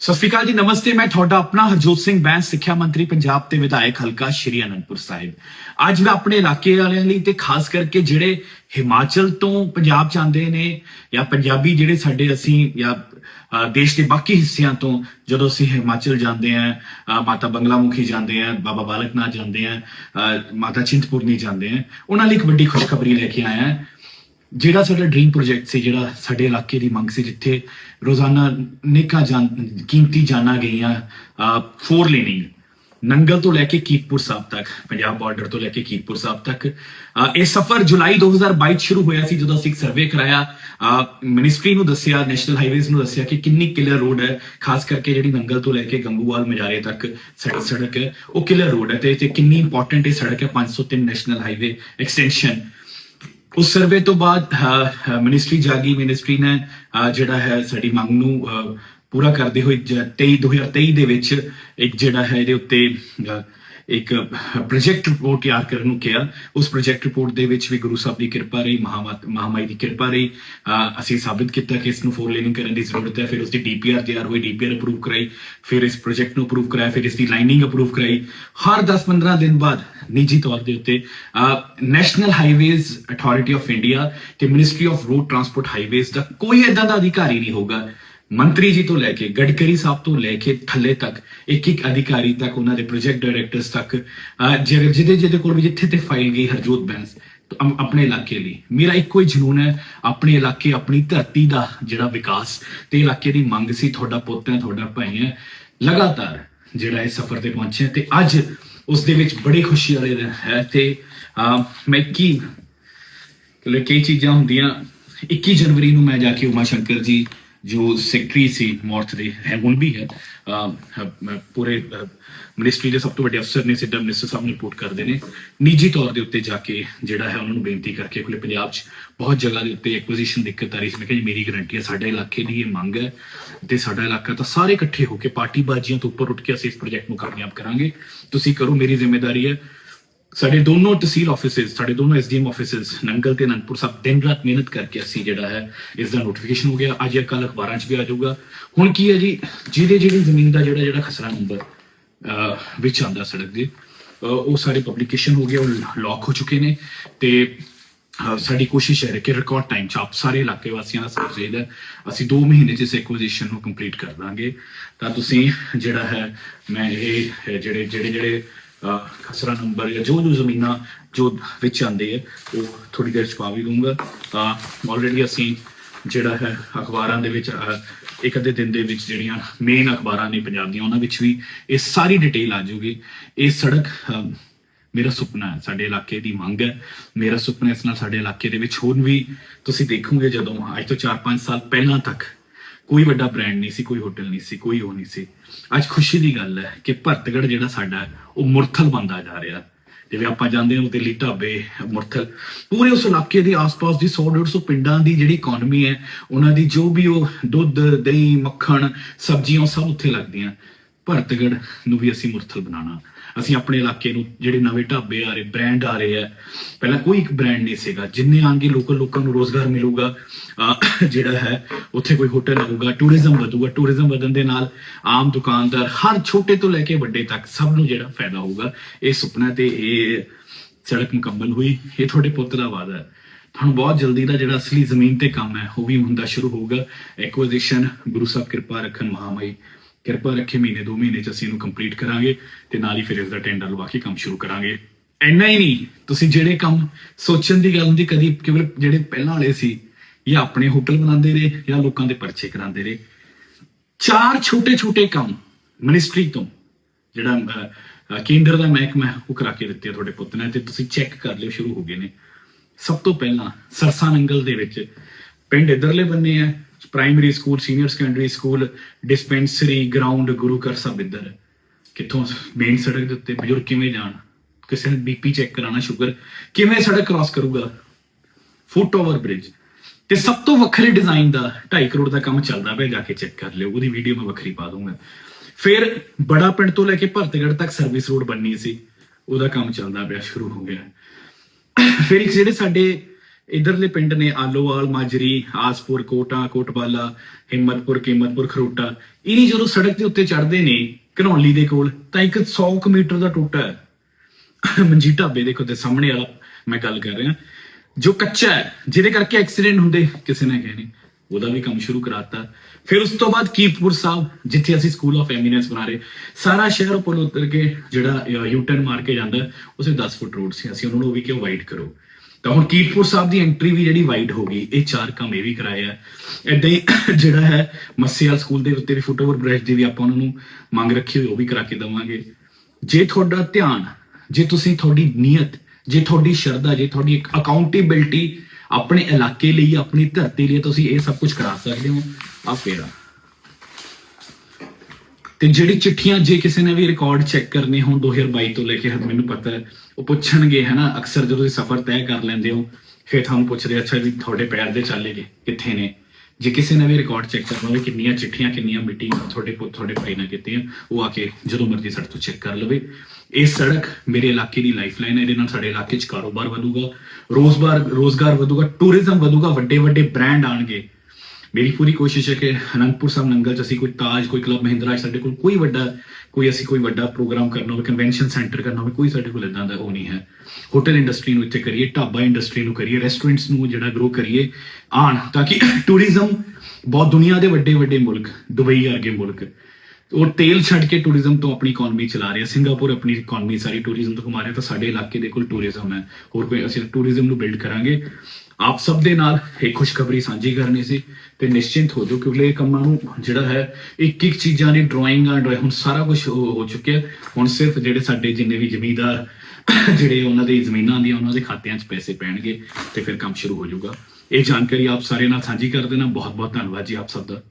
ਸਤਿ ਸ਼੍ਰੀ ਅਕਾਲ ਜੀ ਨਮਸਤੇ। ਮੈਂ ਤੁਹਾਡਾ ਆਪਣਾ ਹਰਜੋਤ ਸਿੰਘ ਬੈਂਸ ਸਿੱਖਿਆ ਮੰਤਰੀ ਪੰਜਾਬ ਤੇ ਵਿਧਾਇਕ ਹਲਕਾ ਸ਼੍ਰੀ ਅਨੰਦਪੁਰ ਸਾਹਿਬ। ਅੱਜ ਮੈਂ ਆਪਣੇ ਇਲਾਕੇ ਵਾਲਿਆਂ ਲਈ ਤੇ ਖਾਸ ਕਰਕੇ ਜਿਹੜੇ ਹਿਮਾਚਲ ਤੋਂ ਪੰਜਾਬ ਜਾਂਦੇ ਨੇ ਜਾਂ ਪੰਜਾਬੀ ਜਿਹੜੇ ਸਾਡੇ ਅਸੀਂ ਜਾਂ ਦੇਸ਼ ਦੇ ਬਾਕੀ ਹਿੱਸਿਆਂ ਤੋਂ ਜਦੋਂ ਅਸੀਂ ਹਿਮਾਚਲ ਜਾਂਦੇ ਆ ਅ, ਮਾਤਾ ਬੰਗਲਾਮੁਖੀ ਜਾਂਦੇ ਆ ਬਾਬਾ ਬਾਲਕ ਨਾਥ ਜਾਂਦੇ ਆ ਮਾਤਾ ਚਿੰਤਪੁਰਨੀ ਜਾਂਦੇ ਆ ਉਹਨਾਂ ਲਈ ਇੱਕ ਵੱਡੀ ਖੁਸ਼ਖਬਰੀ ਲੈ ਕੇ ਆਇਆ ਹਾਂ। ਜਿਹੜਾ ਸਾਡਾ ਡ੍ਰੀਮ ਪ੍ਰੋਜੈਕਟ ਸੀ, ਜਿਹੜਾ ਸਾਡੇ ਇਲਾਕੇ ਦੀ ਮੰਗ ਸੀ, ਜਿੱਥੇ ਰੋਜ਼ਾਨਾ ਨੇਕਾਂ ਜਾਨ, ਕੀਮਤੀ ਜਾਨਾਂ ਗਈਆਂ ਫੋਰ ਲੇਨਿੰਗ ਨੰਗਲ ਤੋਂ ਲੈ ਕੇ ਕੀਰਤਪੁਰ ਸਾਹਿਬ ਤੱਕ, ਪੰਜਾਬ ਬਾਰਡਰ ਤੋਂ ਲੈ ਕੇ ਕੀਰਤਪੁਰ ਸਾਹਿਬ ਤੱਕ। ਇਹ ਸਫ਼ਰ ਜੁਲਾਈ 2022 ਚ ਸ਼ੁਰੂ ਹੋਇਆ ਸੀ, ਜਦੋਂ ਅਸੀਂ ਇੱਕ ਸਰਵੇ ਕਰਾਇਆ। ਮਿਨਿਸਟਰੀ ਨੂੰ ਦੱਸਿਆ ਨੈਸ਼ਨਲ ਹਾਈਵੇਜ਼ ਨੂੰ ਦੱਸਿਆ ਕਿ ਕਿੰਨੀ ਕਿਲਰ ਰੋਡ ਹੈ, ਖਾਸ ਕਰਕੇ ਜਿਹੜੀ ਨੰਗਲ ਤੋਂ ਲੈ ਕੇ ਗੰਗੂਵਾਲ ਮਜਾਰੇ ਤੱਕ ਸਾਡੀ ਸੜਕ ਹੈ, ਉਹ ਕਿਲਰ ਰੋਡ ਹੈ ਤੇ ਤੇ ਕਿੰਨੀ ਇੰਪੋਰਟੈਂਟ ਇਹ ਸੜਕ ਹੈ 503 ਨੈਸ਼ਨਲ ਹਾਈਵੇ ਐਕਸਟੈਂਸ਼ਨ ਉਸ ਸਰਵੇ ਤੋਂ ਬਾਅਦ ਮਿਨਿਸਟਰੀ ਜਾਗੀ ਮਿਨਿਸਟਰੀ ਨੇ ਅਹ, ਜਿਹੜਾ ਹੈ ਸਾਡੀ ਮੰਗ ਨੂੰ ਅਹ, ਪੂਰਾ ਕਰਦੇ ਹੋਏ ਜ- 23 2023 ਦੇ ਵਿੱਚ ਇੱਕ ਜਿਹੜਾ ਹੈ ਇਹਦੇ ਉੱਤੇ ਅਹ, ਇੱਕ ਪ੍ਰੋਜੈਕਟ ਰਿਪੋਰਟ ਤਿਆਰ ਕਰਨ ਨੂੰ ਕਿਹਾ। ਉਸ ਪ੍ਰੋਜੈਕਟ ਰਿਪੋਰਟ ਦੇ ਵਿੱਚ ਵੀ ਗੁਰੂ ਸਾਹਿਬ ਦੀ ਕਿਰਪਾ ਰਹੀ, ਮਹਾਮਾਤ, ਮਹਾਮਾਈ ਦੀ ਕਿਰਪਾ ਰਹੀ। ਅਸੀਂ ਸਾਬਿਤ ਕੀਤਾ ਕਿ ਇਸ ਨੂੰ ਫੋਰ ਲੇਨਿੰਗ ਕਰਨ ਦੀ ਜ਼ਰੂਰਤ ਹੈ, ਫਿਰ ਉਸ ਦੀ ਡੀਪੀਆਰ ਤਿਆਰ ਹੋਈ ਡੀਪੀਆਰ ਅਪਰੂਵ ਕਰਾਈ, ਫਿਰ ਇਸ ਪ੍ਰੋਜੈਕਟ ਨੂੰ ਅਪਰੂਵ ਕਰਾਇਆ, ਫਿਰ ਇਸ ਦੀ ਲਾਈਨਿੰਗ ਅਪਰੂਵ ਕਰਾਈ। ਹਰ 10-15 ਦਿਨ ਬਾਅਦ ਨਿੱਜੀ ਤੌਰ ਦੇ ਉੱਤੇ national highways authority of India ਤੇ ministry of road transport highways ਦਾ ਕੋਈ ਇਦਾਂ ਦਾ ਅਧਿਕਾਰੀ ਨਹੀਂ ਹੋਗਾ ਮੰਤਰੀ ਜੀ ਤੋਂ ਲੈ ਕੇ ਗਡਕਰੀ ਸਾਹਿਬ ਤੋਂ ਲੈ ਕੇ ਥੱਲੇ ਤੱਕ ਇੱਕ ਇੱਕ ਅਧਿਕਾਰੀ ਤੱਕ ਉਹਨਾਂ ਦੇ ਪ੍ਰੋਜੈਕਟ ਡਾਇਰੈਕਟਰਸ ਤੱਕ ਜਿਹੜੇ ਜਿਹਦੇ ਜਿਹਦੇ ਕੋਲ ਵੀ ਜਿੱਥੇ ਤੇ ਫਾਈਲ ਗਈ ਹਰਜੋਤ ਬੈਂਸ ਆਪਣੇ ਇਲਾਕੇ ਲਈ। ਮੇਰਾ ਇੱਕੋ ਹੀ ਜਨੂਨ ਹੈ ਆਪਣੇ ਇਲਾਕੇ ਆਪਣੀ ਧਰਤੀ ਦਾ ਜਿਹੜਾ ਵਿਕਾਸ ਤੇ ਇਲਾਕੇ ਦੀ ਮੰਗ ਸੀ ਤੁਹਾਡਾ ਪੁੱਤ ਹੈ ਤੁਹਾਡਾ ਭਾਈ ਹੈ ਲਗਾਤਾਰ ਜਿਹੜਾ ਇਸ ਸਫ਼ਰ ਤੇ ਪਹੁੰਚਿਆ ਤੇ ਅੱਜ ਉਸ ਦੇ ਵਿੱਚ ਬੜੀ ਖੁਸ਼ੀ ਵਾਲੇ ਦਿਨ ਹੈ ਤੇ ਅਹ, ਮੈਂ ਕੀ ਕਿ ਕਈ ਚੀਜ਼ਾਂ ਹੁੰਦੀਆਂ 21 ਜਨਵਰੀ ਨੂੰ ਮੈਂ ਜਾ ਕੇ ਉਮਾ ਸ਼ੰਕਰ ਜੀ ਜੋ ਸੈਕਟਰੀ ਸੀ ਮੌਰਥ ਦੇ, ਹੈ ਹੁਣ ਵੀ ਹੈ ਪੂਰੇ ਮਿਨਿਸਟਰੀ ਦੇ ਸਭ ਤੋਂ ਵੱਡੇ ਅਫਸਰ ਨੇ, ਸਿੱਧਾ ਮਿਨਿਸਟਰ ਸਾਹਿਬ ਨੂੰ ਰਿਪੋਰਟ ਕਰਦੇ ਨੇ। ਨਿੱਜੀ ਤੌਰ ਦੇ ਉੱਤੇ ਜਾ ਕੇ ਜਿਹੜਾ ਹੈ ਉਹਨਾਂ ਨੂੰ ਬੇਨਤੀ ਕਰਕੇ ਖੁੱਲੇ ਪੰਜਾਬ 'ਚ ਬਹੁਤ ਜਗ੍ਹਾ ਦੇ ਉੱਤੇ ਐਕੁਜੀਸ਼ਨ ਦਿੱਕਤ ਆ ਰਹੀ ਸੀ। ਮੈਂ ਕਿਹਾ ਜੀ, ਮੇਰੀ ਗਰੰਟੀ ਹੈ ਸਾਡੇ ਇਲਾਕੇ ਦੀ ਇਹ ਮੰਗ ਹੈ ਤੇ ਸਾਡਾ ਇਲਾਕਾ ਤਾਂ ਸਾਰੇ ਇਕੱਠੇ ਹੋ ਕੇ ਪਾਰਟੀ ਬਾਜੀਆਂ ਤੋਂ ਉੱਪਰ ਉੱਠ ਕੇ ਅਸੀਂ ਇਸ ਪ੍ਰੋਜੈਕਟ ਨੂੰ ਕਾਮਯਾਬ ਕਰਾਂਗੇ। ਤੁਸੀਂ ਕਰੋ, ਮੇਰੀ ਜ਼ਿੰਮੇਵਾਰੀ ਹੈ ਸਾਡੇ ਦੋਨੋਂ ਤਹਿਸੀਲ ਆਫਿਸਿਸ ਸਾਡੇ ਦੋਨੋਂ ਐਸਡੀਐਮ ਆਫਿਸਿਸ ਨੰਗਲ ਤੇ ਅਨੰਦਪੁਰ ਸਾਹਿਬ, ਦਿਨ ਰਾਤ ਮਿਹਨਤ ਕਰਕੇ ਅਸੀਂ ਜਿਹੜਾ ਹੈ, ਇਸ ਦਾ ਨੋਟੀਫਿਕੇਸ਼ਨ ਹੋ ਗਿਆ। ਅੱਜ ਕੱਲ ਅਖਬਾਰਾਂ 'ਚ ਵੀ ਆ ਜਾਊਗਾ। ਹੁਣ ਕੀ ਹੈ ਜੀ, ਜਿਹਦੇ ਜਿਹੜੀ ਜ਼ਮੀਨ ਦਾ ਜਿਹੜਾ ਜਿਹੜਾ ਖਸਰਾ ਨੰਬਰ ਵਿੱਚ ਆਂਦਾ ਸੜਕ ਦੇ ਉਹ ਸਾਰੇ ਪਬਲੀਕੇਸ਼ਨ ਹੋ ਗਿਆ, ਉਹ ਲੌਕ ਹੋ ਚੁੱਕੇ ਨੇ। ਤੇ ਸਾਡੀ ਕੋਸ਼ਿਸ਼ ਹੈ ਕਿ ਰਿਕਾਰਡ ਟਾਈਮ ਚ ਆਪ ਸਾਰੇ ਇਲਾਕੇ ਵਾਸੀਆਂ ਦਾ ਸਾਥ ਚਾਹੀਦਾ ਅਸੀਂ 2 ਮਹੀਨੇ ਚ ਇਸ ਐਕੁਜੀਸ਼ਨ ਨੂੰ ਕੰਪਲੀਟ ਕਰ ਦਾਂਗੇ। ਤਾਂ ਤੁਸੀਂ ਜਿਹੜਾ ਹੈ, ਮੈਂ ਇਹ ਜਿਹੜੇ ਜਿਹੜੇ ਜਿਹੜੇ ਖਸਰਾ ਨੰਬਰ ਜਾਂ ਜੋ ਜੋ ਜ਼ਮੀਨਾਂ ਜੋ ਵਿੱਚ ਆਉਂਦੇ ਹੈ ਉਹ ਥੋੜੀ ਦੇਰ ਚ ਪਾ ਵੀ ਦੂੰਗਾ ਤਾਂ ਆਲਰੇਡੀ ਅਸੀਂ ਜਿਹੜਾ ਹੈ ਅਖਬਾਰਾਂ ਦੇ ਵਿੱਚ ਇੱਕ ਅੱਧੇ ਦਿਨ ਦੇ ਵਿੱਚ ਜਿਹੜੀਆਂ ਮੇਨ ਅਖਬਾਰਾਂ ਨੇ ਪੰਜਾਬ ਦੀਆਂ, ਉਹਨਾਂ ਵਿੱਚ ਵੀ ਇਹ ਸਾਰੀ ਡਿਟੇਲ ਆ ਜਾਊਗੀ। ਇਹ ਸੜਕ ਮੇਰਾ ਸੁਪਨਾ ਹੈ, ਸਾਡੇ ਇਲਾਕੇ ਦੀ ਮੰਗ ਹੈ। ਮੇਰਾ ਸੁਪਨਾ ਇਸ ਨਾਲ ਸਾਡੇ ਇਲਾਕੇ ਦੇ ਵਿੱਚ ਹੋਰ ਵੀ ਤੁਸੀਂ ਦੇਖੋਗੇ ਜਦੋਂ, ਅੱਜ ਤੋਂ 4-5 ਸਾਲ ਪਹਿਲਾਂ ਤੱਕ ਕੋਈ ਵੱਡਾ ਬ੍ਰਾਂਡ ਨਹੀਂ ਸੀ, ਕੋਈ ਹੋਟਲ ਨਹੀਂ ਸੀ, ਕੋਈ ਉਹ ਨਹੀਂ ਸੀ। ਅੱਜ ਖੁਸ਼ੀ ਦੀ ਗੱਲ ਹੈ ਕਿ ਭਰਤਗੜ ਜਿਹੜਾ ਸਾਡਾ ਉਹ ਮੁਰਥਲ ਬੰਦਾ ਜਾ ਰਿਹਾ ਜਿਵੇਂ ਆਪਾਂ ਜਾਂਦੇ ਹਾਂ ਉਤੇ ਲਈ ਢਾਬੇ ਮੁਰਥਲ, ਪੂਰੇ ਉਸ ਇਲਾਕੇ ਦੇ ਆਸ-ਪਾਸ ਦੀ 100-150 ਪਿੰਡਾਂ ਦੀ ਜਿਹੜੀ ਇਕਨੋਮੀ ਹੈ, ਉਹਨਾਂ ਦੀ ਜੋ ਵੀ ਉਹ ਦੁੱਧ, ਦਹੀਂ, ਮੱਖਣ, ਸਬਜ਼ੀਆਂ ਉਹ ਸਭ ਉੱਥੇ ਲੱਗਦੀਆਂ। ਭਰਤਗੜ ਨੂੰ ਵੀ ਅਸੀਂ ਮੁਰਥਲ ਬਣਾਉਣਾ। ਅਸੀਂ ਆਪਣੇ ਇਲਾਕੇ ਨੂੰ ਜਿਹੜੇ ਨਵੇਂ ਢਾਬੇ ਆ ਰਹੇ ਬ੍ਰਾਂਡ ਆ ਰਹੇ ਆ, ਪਹਿਲਾਂ ਕੋਈ ਇੱਕ ਬ੍ਰਾਂਡ ਨਹੀਂ ਸੀਗਾ। ਜਿੰਨੇ ਆਣਗੇ ਲੋਕਲ ਲੋਕਾਂ ਨੂੰ ਰੋਜ਼ਗਾਰ ਮਿਲੂਗਾ ਜਿਹੜਾ ਹੈ, ਉੱਥੇ ਕੋਈ ਹੋਟਲ ਆਊਗਾ ਟੂਰਿਜ਼ਮ ਵਧੂਗਾ ਟੂਰਿਜ਼ਮ ਵਧਣ ਦੇ ਨਾਲ ਆਮ ਦੁਕਾਨਦਾਰ ਹਰ ਛੋਟੇ ਤੋਂ ਲੈ ਕੇ ਵੱਡੇ ਤੱਕ ਸਭ ਨੂੰ ਜਿਹੜਾ ਫਾਇਦਾ ਹੋਊਗਾ। ਇਹ ਸੁਪਨਾ ਤੇ ਇਹ ਸੜਕ ਮੁਕੰਮਲ ਹੋਈ। ਇਹ ਤੁਹਾਡੇ ਪੁੱਤ ਦਾ ਵਾਅਦਾ ਹੈ। ਤੁਹਾਨੂੰ ਬਹੁਤ ਜਲਦੀ ਦਾ ਜਿਹੜਾ ਅਸਲੀ ਜ਼ਮੀਨ ਤੇ ਕੰਮ ਹੈ, ਉਹ ਵੀ ਹੁੰਦਾ ਸ਼ੁਰੂ ਹੋਊਗਾ। ਐਕੁਜੀਸ਼ਨ ਗੁਰੂ ਸਾਹਿਬ ਕਿਰਪਾ ਰੱਖਣ ਮਹਾਮਾਈ ਕਿਰਪਾ ਰੱਖੇ ਮਹੀਨੇ ਦੋ ਮਹੀਨੇ ਚ ਅਸੀਂ ਇਹਨੂੰ ਕੰਪਲੀਟ ਕਰਾਂਗੇ ਤੇ ਨਾਲ ਹੀ ਫਿਰ ਇਸ ਦਾ ਟੈਂਡਰ ਲਵਾ ਕੇ ਕੰਮ ਸ਼ੁਰੂ ਕਰਾਂਗੇ। ਇੰਨਾ ਹੀ ਨਹੀਂ ਤੁਸੀਂ ਜਿਹੜੇ ਕੰਮ ਸੋਚਣ ਦੀ ਗੱਲ ਹੁੰਦੀ ਕਦੀ ਕੇਵਲ ਜਿਹੜੇ ਪਹਿਲਾਂ ਵਾਲੇ ਸੀ ਜਾਂ ਆਪਣੇ ਹੋਟਲ ਬਣਾਉਂਦੇ ਰਹੇ ਜਾਂ ਲੋਕਾਂ ਦੇ ਪਰਚੇ ਕਰਾਉਂਦੇ ਰਹੇ। ਚਾਰ ਛੋਟੇ ਛੋਟੇ ਕੰਮ ਮਿਨਿਸਟਰੀ ਤੋਂ ਜਿਹੜਾ ਅਹ, ਕੇਂਦਰ ਦਾ ਮਹਿਕਮਾ ਹੈ, ਉਹ ਕਰਾ ਕੇ ਦਿੱਤੇ ਤੁਹਾਡੇ ਪੁੱਤ ਨੇ ਤੇ ਤੁਸੀਂ ਚੈੱਕ ਕਰ ਲਿਓ ਸ਼ੁਰੂ ਹੋ ਗਏ ਨੇ। ਸਭ ਤੋਂ ਪਹਿਲਾਂ ਸਰਸਾ ਨੰਗਲ ਦੇ ਵਿੱਚ ਪਿੰਡ ਇਧਰਲੇ ਬੰਨੇ ਹੈ primary school senior secondary school dispensary ground ਗੁਰੂ ਘਰ ਸਭ ਇੱਧਰ। ਕਿੱਥੋਂ ਮੇਨ ਸੜਕ ਦੇ ਉੱਤੇ? ਬਜ਼ੁਰਗ ਕਿਵੇਂ ਜਾਣ? ਕਿਸੇ ਨੇ ਬੀਪੀ ਚੈੱਕ ਕਰਾਣਾ ਸ਼ੂਗਰ ਕਿਵੇਂ ਸੜਕ ਕ੍ਰਾਸ ਕਰੂਗਾ? ਫੁੱਟ ਓਵਰ ਬ੍ਰਿਜ ਤੇ ਸਭ ਤੋਂ ਵੱਖਰੇ ਡਿਜ਼ਾਈਨ ਦਾ 2.5 ਕਰੋੜ ਦਾ ਕੰਮ ਚੱਲਦਾ ਪਿਆ, ਜਾ ਕੇ ਚੈੱਕ ਕਰ ਲਿਓ। ਉਹਦੀ ਵੀਡੀਓ ਮੈਂ ਵੱਖਰੀ ਪਾ ਦੂੰਗਾ ਫਿਰ ਬੜਾ ਪਿੰਡ ਤੋਂ ਲੈ ਕੇ ਭਰਤਗੜ ਤੱਕ ਸਰਵਿਸ ਰੋਡ ਬਣਨੀ ਸੀ। ਉਹਦਾ ਕੰਮ ਚੱਲਦਾ ਪਿਆ, ਸ਼ੁਰੂ ਹੋ ਗਿਆ। ਫਿਰ ਜਿਹੜੇ ਸਾਡੇ ਇਧਰਲੇ ਪਿੰਡ ਨੇ ਆਲੋਵਾਲ ਮਾਜਰੀ ਆਸਪੁਰ ਕੋਟਾ ਕੋਟਵਾਲਾ ਹਿੰਮਤਪੁਰ ਕੀਮਤਪੁਰ ਖਰੋਟਾ ਇਨੀ ਜਦੋਂ ਸੜਕ ਦੇ ਉੱਤੇ ਚੜ੍ਹਦੇ ਨੇ ਘਨੌਲੀ ਦੇ ਕੋਲ ਤਾਂ ਇੱਕ 100 ਕੁ ਮੀਟਰ ਦਾ ਟੋਟਾ ਹੈ। ਮਨਜੀਤ ਢਾਬੇ ਦੇ ਤੇ ਸਾਹਮਣੇ ਵਾਲਾ ਮੈਂ ਗੱਲ ਕਰ ਰਿਹਾ। ਜੋ ਕੱਚਾ ਹੈ ਜਿਹਦੇ ਕਰਕੇ ਐਕਸੀਡੈਂਟ ਹੁੰਦੇ ਕਿਸੇ ਨੇ ਕਹੇ ਉਹਦਾ ਵੀ ਕੰਮ ਸ਼ੁਰੂ ਕਰਾਤਾ। ਫਿਰ ਉਸ ਤੋਂ ਬਾਅਦ ਕੀਪਪੁਰ ਸਾਹਿਬ ਜਿੱਥੇ ਅਸੀਂ ਸਕੂਲ ਆਫ ਐਮੀਨੈਂਸ ਬਣਾ ਰਹੇ। ਸਾਰਾ ਸ਼ਹਿਰ ਉੱਪਰ ਉਤਰ ਕੇ ਜਿਹੜਾ ਯੂ ਟਰਨ ਮਾਰ ਕੇ ਜਾਂਦਾ ਹੈ, ਉਸੇ 10 ਫੁੱਟ ਰੋਡ ਸੀ। ਅਸੀਂ ਉਹਨਾਂ ਨੂੰ ਉਹ ਵੀ ਕਿਉਂ ਵਾਈਡ ਕਰੋ। ਤਾਂ ਹੁਣ ਕੀਰਤਪੁਰ ਸਾਹਿਬ ਦੀ ਐਂਟਰੀ ਵੀ ਜਿਹੜੀ ਵਾਈਡ ਹੋ ਗਈ, ਇਹ ਚਾਰ ਕੰਮ ਇਹ ਵੀ ਕਰਾਏ ਆ। ਏਦਾਂ ਹੀ ਜਿਹੜਾ ਹੈ, ਮੱਸੇਵਾਲ ਸਕੂਲ ਦੇ ਉੱਤੇ ਵੀ ਫੁੱਟਓਵਰ ਬ੍ਰਿਜ ਦੀ ਵੀ ਆਪਾਂ ਉਹਨਾਂ ਨੂੰ ਮੰਗ ਰੱਖੀ ਹੋਈ, ਉਹ ਵੀ ਕਰਾ ਕੇ ਦਵਾਂਗੇ। ਜੇ ਤੁਹਾਡਾ ਧਿਆਨ, ਜੇ ਤੁਸੀਂ ਤੁਹਾਡੀ ਨੀਅਤ, ਜੇ ਤੁਹਾਡੀ ਸ਼ਰਧਾ, ਜੇ ਤੁਹਾਡੀ ਇੱਕ ਅਕਾਊਂਟੇਬਿਲਟੀ ਆਪਣੇ ਇਲਾਕੇ ਲਈ, ਆਪਣੀ ਧਰਤੀ ਲਈ ਤੁਸੀਂ ਇਹ ਸਭ ਕੁਝ ਕਰਾ ਸਕਦੇ ਹੋ। ਆ ਫੇਰਾ ਤੇ ਜਿਹੜੀ ਚਿੱਠੀਆਂ ਜੇ ਕਿਸੇ ਨੇ ਵੀ ਰਿਕਾਰਡ ਚੈੱਕ ਕਰਨੇ ਹੋਣ 2022 ਤੋਂ ਲੈ ਕੇ ਮੈਨੂੰ ਪਤਾ ਹੈ, ਉਹ ਪੁੱਛਣਗੇ, ਹਨਾ? ਅਕਸਰ ਜਦੋਂ ਤੁਸੀਂ ਸਫ਼ਰ ਤੈਅ ਕਰ ਲੈਂਦੇ ਹੋ, ਫਿਰ ਤੁਹਾਨੂੰ ਪੁੱਛਦੇ ਅੱਛਾ ਜੀ, ਤੁਹਾਡੇ ਪੈਰ ਦੇ ਚਾਲੇ ਜੇ ਕਿੱਥੇ ਨੇ? ਜੇ ਕਿਸੇ ਨੇ ਵੀ ਰਿਕਾਰਡ ਚੈੱਕ ਕਰਨਾ ਹੋਵੇ, ਕਿੰਨੀਆਂ ਚਿੱਠੀਆਂ, ਕਿੰਨੀਆਂ ਮੀਟਿੰਗ ਤੁਹਾਡੇ ਪੁੱਤ ਤੁਹਾਡੇ ਭਾਈ ਨਾਲ ਕੀਤੀਆਂ, ਉਹ ਆ ਕੇ ਜਦੋਂ ਮਰਜ਼ੀ ਸਾਡੇ ਤੋਂ ਚੈੱਕ ਕਰ ਲਵੇ। ਇਹ ਸੜਕ ਮੇਰੇ ਇਲਾਕੇ ਦੀ ਲਾਈਫਲਾਈਨ ਹੈ, ਇਹਦੇ ਨਾਲ ਸਾਡੇ ਇਲਾਕੇ 'ਚ ਕਾਰੋਬਾਰ ਵਧੂਗਾ। ਰੋਜ਼ਗਾਰ ਰੋਜ਼ਗਾਰ ਵਧੂਗਾ ਟੂਰਿਜ਼ਮ ਵਧੂਗਾ ਵੱਡੇ ਵੱਡੇ ਬ੍ਰਾਂਡ ਆਣਗੇ। ਮੇਰੀ ਪੂਰੀ ਕੋਸ਼ਿਸ਼ ਹੈ ਕਿ ਅਨੰਦਪੁਰ ਸਾਹਿਬ ਨੰਗਲ ਚ ਅਸੀਂ ਕੋਈ ਤਾਜ, ਕੋਈ ਕਲੱਬ ਮਹਿੰਦਰਾ ਸਾਡੇ ਕੋਲ ਕੋਈ ਵੱਡਾ, ਕੋਈ ਅਸੀਂ ਕੋਈ ਵੱਡਾ ਪ੍ਰੋਗਰਾਮ ਕਰਨਾ ਹੋਵੇ ਕਨਵੈਨਸ਼ਨ ਸੈਂਟਰ ਕਰਨਾ ਹੋਵੇ, ਕੋਈ ਸਾਡੇ ਕੋਲ ਇਦਾਂ ਦਾ ਉਹ ਨਹੀਂ ਹੈ। ਹੋਟਲ ਇੰਡਸਟਰੀ ਨੂੰ ਇੱਥੇ ਕਰੀਏ, ਢਾਬਾ ਇੰਡਸਟਰੀ ਨੂੰ ਕਰੀਏ ਰੈਸਟੋਰੈਂਟਸ ਨੂੰ ਜਿਹੜਾ ਗਰੋ ਕਰੀਏ ਆਣ ਤਾਂ ਕਿ ਟੂਰਿਜ਼ਮ ਬਹੁਤ ਦੁਨੀਆ ਦੇ ਵੱਡੇ ਵੱਡੇ ਮੁਲਕ, ਦੁਬਈ ਵਰਗੇ ਮੁਲਕ ਉਹ ਤੇਲ ਛੱਡ ਕੇ ਟੂਰਿਜ਼ਮ ਤੋਂ ਆਪਣੀ ਇਕਨੋਮੀ ਚਲਾ ਰਿਹਾ। ਸਿੰਗਾਪੁਰ ਆਪਣੀ ਇਕਨੋਮੀ ਸਾਰੀ ਟੂਰਿਜ਼ਮ ਤੋਂ ਕਮਾ ਰਿਹਾ, ਤਾਂ ਸਾਡੇ ਇਲਾਕੇ ਦੇ ਕੋਲ ਟੂਰਿਜ਼ਮ ਹੈ। ਹੋਰ ਕੋਈ ਅਸੀਂ ਟੂਰਿਜ਼ਮ ਨੂੰ ਬਿਲਡ ਕਰਾਂਗੇ। ਆਪ ਸਭ ਦੇ ਨਾਲ ਇਹ ਖੁਸ਼ਖਬਰੀ ਸਾਂਝੀ ਕਰਨੀ ਸੀ ਤੇ ਨਿਸ਼ਚਿੰਤ ਹੋ ਜਾਓ ਕਿਉਂਕਿ ਇਹ ਕੰਮਾਂ ਨੂੰ ਜਿਹੜਾ ਹੈ ਇੱਕ ਇੱਕ ਚੀਜ਼ਾਂ ਦੀ ਡਰਾਇੰਗਾਂ ਡਰਾਇੰਗ ਹੁਣ ਸਾਰਾ ਕੁਝ ਹੋ ਚੁੱਕਿਆ ਹੁਣ ਸਿਰਫ ਜਿਹੜੇ ਸਾਡੇ ਜਿੰਨੇ ਵੀ ਜ਼ਮੀਂਦਾਰ, ਜਿਹੜੇ ਉਹਨਾਂ ਦੇ ਜ਼ਮੀਨਾਂ ਦੀਆਂ ਉਹਨਾਂ ਦੇ ਖਾਤਿਆਂ 'ਚ ਪੈਸੇ ਪੈਣਗੇ ਤੇ ਫਿਰ ਕੰਮ ਸ਼ੁਰੂ ਹੋ ਜਾਊਗਾ। ਇਹ ਜਾਣਕਾਰੀ ਆਪ ਸਾਰੇ ਨਾਲ ਸਾਂਝੀ ਕਰ ਦੇਣਾ। ਬਹੁਤ ਬਹੁਤ ਧੰਨਵਾਦ ਜੀ ਆਪ ਸਭ ਦਾ।